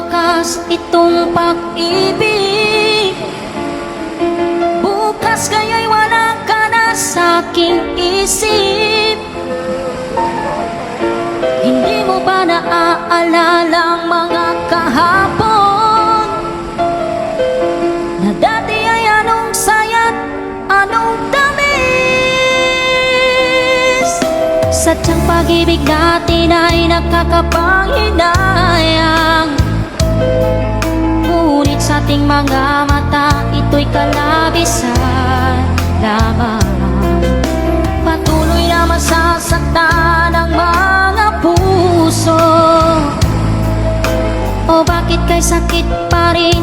wakas itong pag-ibig. Bukas kaya'y wala ka na sa aking isip. Hindi mo ba naaalala ang mga kahapon? Na dati ay anong saya't anong tamis? Sadyang pag-ibig natin ay nakakapanghinayang ating mga mata ito'y kalabisan lamang. Patuloy na masasaktan ang mga puso. O bakit kay sakit pa rin